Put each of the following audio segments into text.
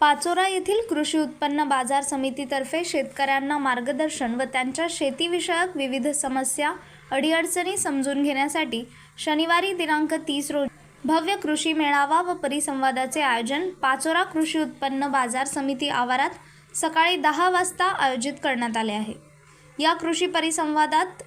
पाचोरा येथील कृषी उत्पन्न बाजार समितीतर्फे शेतकऱ्यांना मार्गदर्शन व त्यांच्या शेतीविषयक विविध समस्या अडीअडचणी समजून घेण्यासाठी शनिवारी दिनांक तीस रोजी भव्य कृषी मेळावा व परिसंवादाचे आयोजन पाचोरा कृषी उत्पन्न बाजार समिती आवारात सकाळी दहा वाजता आयोजित करण्यात आले आहे. या कृषी परिसंवादात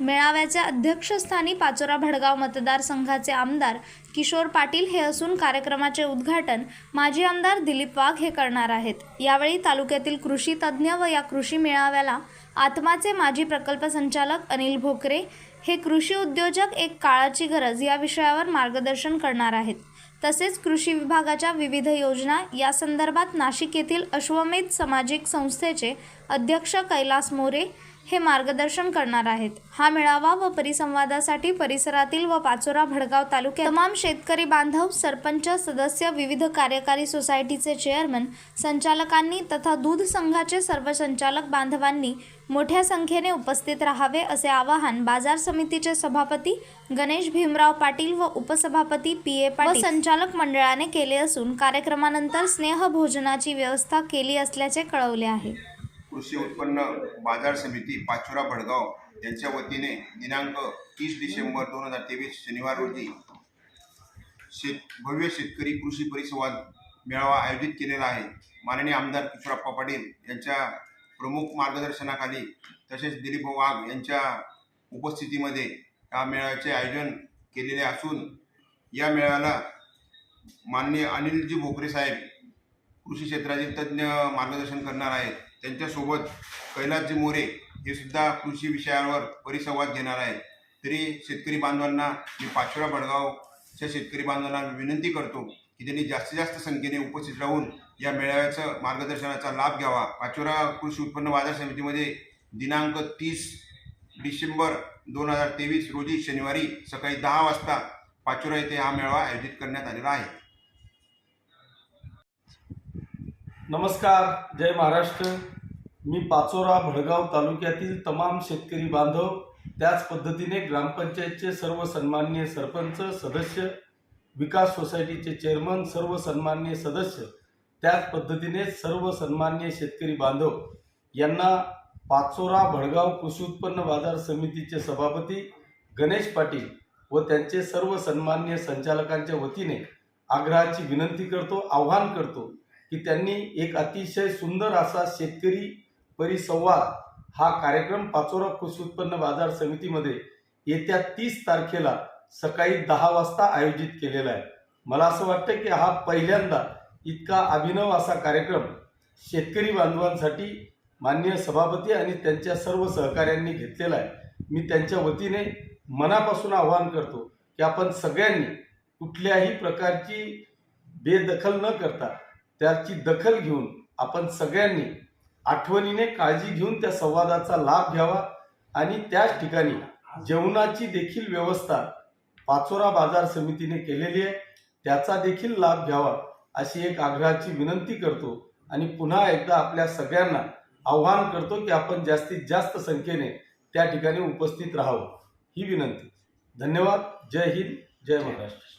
मेळाव्याच्या अध्यक्षस्थानी पाचोरा भडगाव मतदारसंघाचे आमदार किशोर पाटील हे असून कार्यक्रमाचे उद्घाटन माजी आमदार दिलीप वाघ हे करणार आहेत. यावेळी तालुक्यातील कृषी तज्ज्ञ व या कृषी मेळाव्याला आत्माचे माजी प्रकल्प संचालक अनिल भोकरे हे कृषी उद्योजक एक काळाची गरज या विषयावर मार्गदर्शन करणार आहेत. तसेच कृषी विभागाच्या विविध योजना या संदर्भात नाशिक येथील अश्वमेध सामाजिक संस्थेचे अध्यक्ष कैलास मोरे हे मार्गदर्शन करणार आहेत. हा मेळावा व परिसंवादासाठी परिसरातील व पाचोरा भडगाव तालुक्यात तमाम शेतकरी बांधव सरपंच सदस्य विविध कार्यकारी सोसायटीचे चेअरमन संचालकांनी तथा दूध संघाचे सर्व संचालक बांधवांनी मोठ्या संख्येने उपस्थित राहावे असे आवाहन बाजार समितीचे सभापती गणेश भीमराव पाटील व उपसभापती पी ए पाटील संचालक मंडळाने केले असून कार्यक्रमानंतर स्नेहभोजनाची व्यवस्था केली असल्याचे कळवले आहे. कृषी उत्पन्न बाजार समिती पाचोरा भडगाव यांच्या वतीने दिनांक तीस डिसेंबर दोन हजार तेवीस शनिवार रोजी शेत भव्य शेतकरी कृषी परिसंवाद मेळावा आयोजित केलेला आहे. माननीय आमदार किशोरप्पा पाटील यांच्या प्रमुख मार्गदर्शनाखाली तसेच दिलीप वाघ यांच्या उपस्थितीमध्ये या मेळाव्याचे आयोजन केलेले असून या मेळाव्याला माननीय अनिलजी भोकरे साहेब कृषी क्षेत्रातील तज्ज्ञ मार्गदर्शन करणार आहेत. त्यांच्यासोबत कैलासजी मोरे हे सुद्धा कृषी विषयावर परिसंवाद घेणार आहेत. तरी शेतकरी बांधवांना मी पाचोरा बडगावच्या शेतकरी बांधवांना विनंती करतो की त्यांनी जास्तीत जास्त संख्येने उपस्थित राहून या मेळाव्याचं मार्गदर्शनाचा लाभ घ्यावा. पाचोरा कृषी उत्पन्न बाजार समितीमध्ये दिनांक तीस डिसेंबर दोन हजार तेवीस रोजी शनिवारी सकाळी दहा वाजता पाचोरा येथे हा मेळावा आयोजित करण्यात आलेला आहे. नमस्कार जय महाराष्ट्र. मी पाचोरा भडगाव तालुक्यातील तमाम शेतकरी बांधव त्याच पद्धतीने ग्रामपंचायतचे सर्व सन्माननीय सरपंच सदस्य विकास सोसायटीचे चेअरमन सर्व सन्माननीय सदस्य त्याच पद्धतीने सर्व सन्माननीय शेतकरी बांधव यांना पाचोरा भडगाव कृषी उत्पन्न बाजार समितीचे सभापती गणेश पाटील व त्यांचे सर्व सन्मान्य संचालकांच्या वतीने आग्रहाची विनंती करतो आव्हान करतो. की त्यांनी एक अतिशय सुंदर असा शेतकरी परिसंवाद हा कार्यक्रम पाचोरा कृषी उत्पन्न बाजार समितीमध्ये येत्या तीस तारखेला सकाळी दहा वाजता आयोजित केलेला आहे. मला असं वाटतं की हा पहिल्यांदा इतका अभिनव असा कार्यक्रम शेतकरी बांधवांसाठी माननीय सभापती आणि त्यांच्या सर्व सहकाऱ्यांनी घेतलेला आहे. मी त्यांच्या वतीने मनापासून आवाहन करतो की आपण सगळ्यांनी कुठल्याही प्रकारची बेदखल न करता त्याची दखल घेऊन आपण सगळ्यांनी आठवणीने काळजी घेऊन त्या संवादाचा लाभ घ्यावा आणि त्याच ठिकाणी जेवणाची देखील व्यवस्था पाचोरा बाजार समितीने केलेली आहे. त्याचा देखील लाभ घ्यावा अशी एक आग्रहाची विनंती करतो आणि पुन्हा एकदा आपल्या सगळ्यांना आव्हान करतो की आपण जास्तीत जास्त संख्येने त्या ठिकाणी उपस्थित राहावं. ही विनंती. धन्यवाद. जय हिंद. जय महाराष्ट्र.